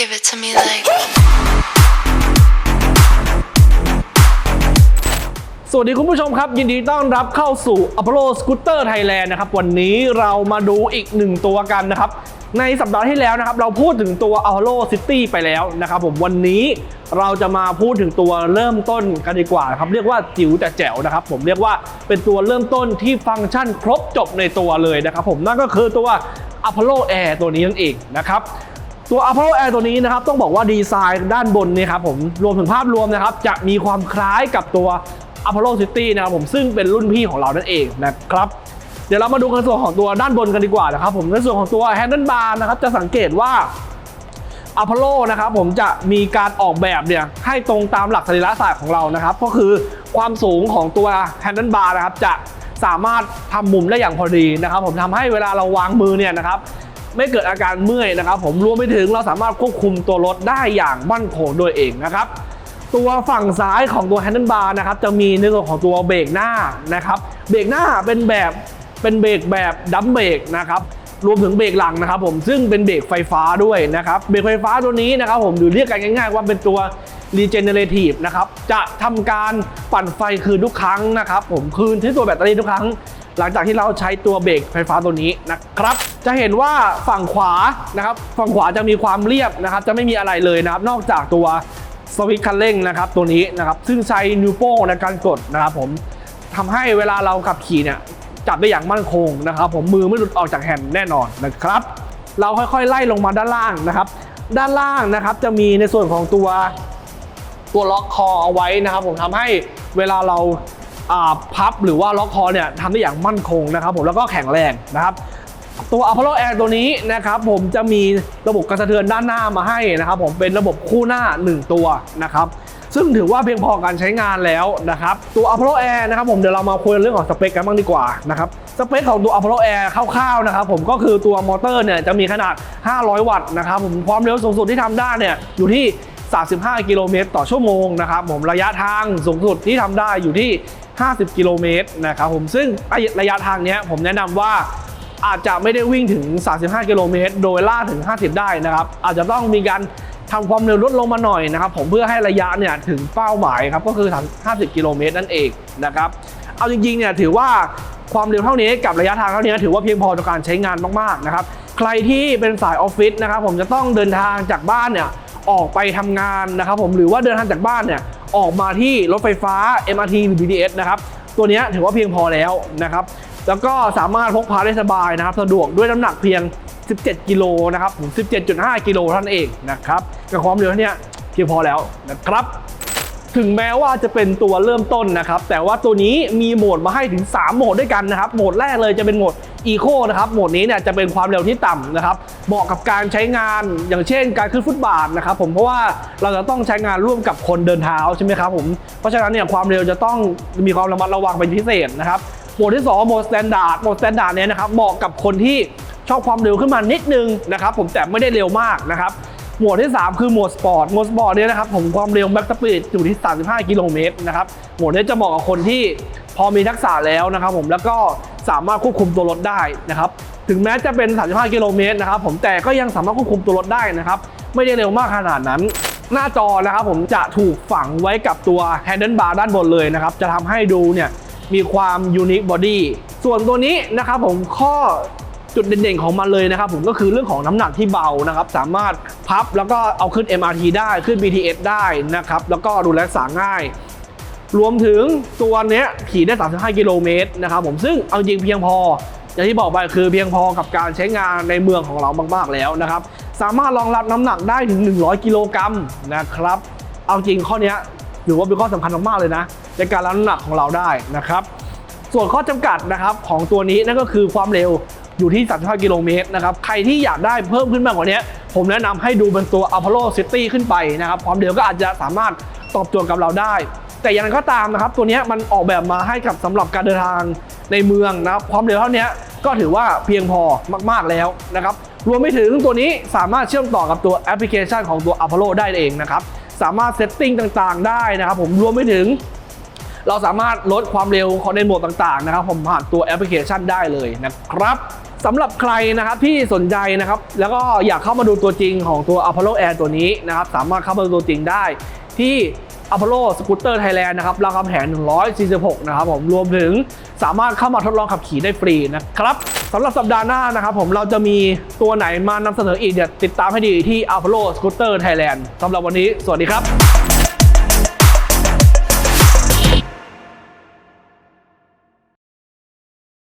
Give it to me like. สวัสดีคุณผู้ชมครับ ยินดีต้อนรับเข้าสู่ Apollo Scooter Thailand นะครับ วันนี้เรามาดูอีกหนึ่งตัวกันนะครับ ในสัปดาห์ที่แล้วนะครับ เราพูดถึงตัว Apollo City ไปแล้วนะครับผมวันนี้เราจะมาพูดถึงตัวเริ่มต้นกันดีกว่าครับ เรียกว่าจิ๋วแต่แจ๋วนะครับ ผมเรียกว่าเป็นตัวเริ่มต้นที่ฟังก์ชันครบจบในตัวเลยนะครับ ผมนั่นก็คือตัว Apollo Air ตัวนี้นั่นเองนะครับ ตัว Apollo Air ตัวนี้นะครับต้องบอกว่าดีไซน์ด้านบนเนี่ยครับผมรวมถึงภาพรวมนะครับจะมีความคล้ายกับตัว Apollo City นะครับผมซึ่งเป็นรุ่นพี่ของเรานั่นเองนะครับเดี๋ยวเรามาดูกันส่วนของตัวด้านบนกันดีกว่านะครับผมในส่วนของตัว Handle Bar นะครับจะสังเกตว่าอพอลโลนะครับผมจะมีการออกแบบเนี่ยให้ตรงตามหลักสรีระศาสตร์ของเรานะครับ ก็คือความสูงของตัวแฮนด์บาร์นะครับจะสามารถทำมุมได้อย่างพอดีนะครับ ผมทำให้เวลาเราวางมือเนี่ยนะครับ ไม่เกิดอาการเมื่อยนะครับ ผมรวมไปถึงเราสามารถควบคุมตัวรถได้อย่างมั่นคงโดยเองนะครับตัวฝั่งซ้ายของตัวแฮนด์บาร์นะครับจะมีในส่วนของตัวเบรกหน้านะครับเบรกหน้าเป็นแบบเป็นเบรกแบบดัมเบรกนะครับรวมถึงเบรกหลังนะครับผมซึ่งเป็นเบรกไฟฟ้าด้วยนะครับเบรกไฟฟ้าตัวนี้นะครับผมหรือเรียกกันง่าย ๆ ว่าเป็นตัว regenerative นะครับจะทำการปั่นไฟคืนทุกครั้งนะครับผมคืนที่ตัวแบตเตอรี่ทุกครั้ง หลังจากที่เราใช้ตัวเบรกไฟฟ้าตัวนี้นะครับ จะเห็นว่าฝั่งขวานะครับ ฝั่งขวาจะมีความเรียบนะครับ จะไม่มีอะไรเลยนะครับ นอกจากตัวสวิตช์คันเร่งนะครับ ตัวนี้นะครับ ซึ่งใช้นิ้วโป้งในการกดนะครับผมทำให้เวลาเราขับขี่เนี่ยจับได้อย่างมั่นคงนะครับ ผมมือไม่หลุดออกจากแฮนด์แน่นอนนะครับ เราค่อยๆไล่ลงมาด้านล่างนะครับ ด้านล่างนะครับจะมีในส่วนของตัวตัวล็อกคอเอาไว้นะครับ ผมทำให้เวลาเรา พับหรือว่าล็อกคอเนี่ยทำได้อย่างมั่นคงนะครับผมแล้วก็แข็งแรงนะครับตัว Apollo Air ตัวนี้นะครับผมจะมีระบบกระสะเทือนด้านหน้ามาให้นะครับผมเป็นระบบคู่หน้า 1 ตัวนะครับซึ่งถือว่าเพียงพอการใช้งานแล้วนะครับตัว Apollo Air นะครับผมเดี๋ยวเรามาคุยเรื่องของสเปคกันบ้างดีกว่านะครับสเปคของตัว Apollo Air คร่าวๆนะครับผมก็คือตัวมอเตอร์เนี่ยจะมีขนาด 500 วัตต์นะครับผมความเร็วสูงสุดที่ทำได้เนี่ยอยู่ที่ 35 กิโลเมตรต่อชั่วโมงนะครับผมระยะทางสูงสุดที่ทำได้อยู่ที่ 50 กิโลเมตรนะครับผมซึ่งระยะทางนี้ผมแนะนำว่าอาจจะไม่ได้วิ่งถึง 35 กิโลเมตร โดยล่าถึง 50 ได้นะครับ อาจจะต้องมีการทำความเร็วลดลงมาหน่อยนะครับ ผมเพื่อให้ระยะเนี่ยถึงเป้าหมายครับก็คือ 50 กิโลเมตรนั่นเองนะครับ เอาจริงๆเนี่ยถือว่าความเร็วเท่านี้กับระยะทางเท่านี้ถือว่าเพียงพอต่อการใช้งานมากๆนะครับ ใครที่เป็นสายออฟฟิศนะครับ ผมจะต้องเดินทางจากบ้านเนี่ยออกไปทำงานนะครับ ผมหรือว่าเดินทางจากบ้านเนี่ย ออกมาที่รถไฟฟ้า MRT หรือ BTS นะครับ ตัวนี้ถือว่าเพียงพอแล้วนะครับ แล้วก็สามารถพกพาได้สบายนะครับ สะดวกด้วยน้ำหนักเพียง 17 กิโลนะครับ17.5 กิโลเท่านั้นเองนะครับกับความเร็วเท่านี้เพียงพอแล้วนะครับ ถึงแม้ว่าจะเป็นตัวเริ่มต้นนะครับ แต่ว่าตัวนี้มีโหมดมาให้ถึง 3 โหมดด้วยกันนะครับ โหมดแรกเลยจะเป็นโหมด อีโคนะครับโหมดนี้เนี่ยจะเป็นความเร็วที่ต่ำนะครับเหมาะกับการใช้งานอย่างเช่น การขึ้นฟุตบาทนะครับผมเพราะว่าเราจะต้องใช้งานร่วมกับคนเดินเท้าใช่ไหมครับผมเพราะฉะนั้นเนี่ยความเร็วจะต้องมีความระมัดระวังเป็นพิเศษนะครับโหมดที่2โหมดสแตนดาร์ดโหมดสแตนดาร์ดเนี่ยนะครับเหมาะกับคนที่ชอบความเร็วขึ้นมานิดนึงนะครับผมแต่ไม่ได้เร็วมากนะครับ หมวดที่ 3 คือหมวดสปอร์ตหมวดสปอร์ตเนี่ยนะครับผมความเร็วแบ็กสปีดอยู่ที่ 35 กิโลเมตรนะครับหมวดนี้จะเหมาะกับคนที่พอมีทักษะแล้วนะครับผมแล้วก็สามารถควบคุมตัวรถได้นะครับถึงแม้จะเป็น 35 กิโลเมตรนะครับผมแต่ก็ยังสามารถควบคุมตัวรถได้นะครับไม่ได้เร็วมากขนาดนั้น หน้าจอนะครับผมจะถูกฝังไว้กับตัว Handle Bar ด้านบนเลยนะครับจะทำให้ดูเนี่ยมีความยูนิคบอดี้ส่วนตัวนี้นะครับผมข้อ จุดเด่นๆของมันเลยนะครับผมก็คือเรื่องของน้ำหนักที่เบานะครับสามารถพับแล้วก็เอาขึ้น MRT ได้ขึ้น BTS ได้นะครับแล้วก็ดูแลรักษาง่ายรวมถึงตัวเนี้ยขี่ได้ 35 กิโลเมตรนะครับผมซึ่งเอาจริงเพียงพอ อย่างที่บอกไปคือเพียงพอกับการใช้งานในเมืองของเรามากๆแล้วนะครับ สามารถรองรับน้ำหนักได้ถึง 100 กิโลกรัมนะครับ เอาจริงข้อนี้ถือว่าเป็นข้อสำคัญมากๆเลยนะ ในการรับน้ำหนักของเราได้นะครับ ส่วนข้อจำกัดนะครับของตัวนี้นั่นก็คือความเร็ว อยู่ที่ 35 กิโลเมตรนะครับ ใครที่อยากได้เพิ่มขึ้นมากกว่านี้ ผมแนะนำให้ดูเป็นตัว Apollo City ขึ้นไปนะครับ ความเร็วก็อาจจะสามารถตอบโจทย์กับเราได้ แต่อย่างไรก็ตามนะครับ ตัวนี้มันออกแบบมาให้กับสำหรับการเดินทางในเมืองนะครับ ความเร็วเท่านี้ก็ถือว่าเพียงพอมากๆแล้วนะครับ รวมไปถึงตัวนี้สามารถเชื่อมต่อกับตัวแอปพลิเคชันของตัว Apollo ได้เองนะครับ สามารถเซตติ้งต่างๆ ได้นะครับ ผมรวมไปถึง เราสามารถลดความเร็วของในโหมดต่างๆนะครับผมผ่านตัวแอปพลิเคชันได้เลยนะครับสำหรับใครนะครับที่สนใจนะครับแล้วก็อยากเข้ามาดูตัวจริงของตัว Apollo Air ตัวนี้นะครับสามารถเข้ามาดูตัวจริงได้ที่ Apollo Scooter Thailand นะครับราคำแหง146 นะครับผมรวมถึงสามารถเข้ามาทดลองขับขี่ได้ฟรีนะครับสำหรับสัปดาห์หน้านะครับผมเราจะมีตัวไหนมานำเสนออีกเดี๋ยวติดตามให้ดีที่ Apollo Scooter Thailand สำหรับวันนี้ สวัสดีครับ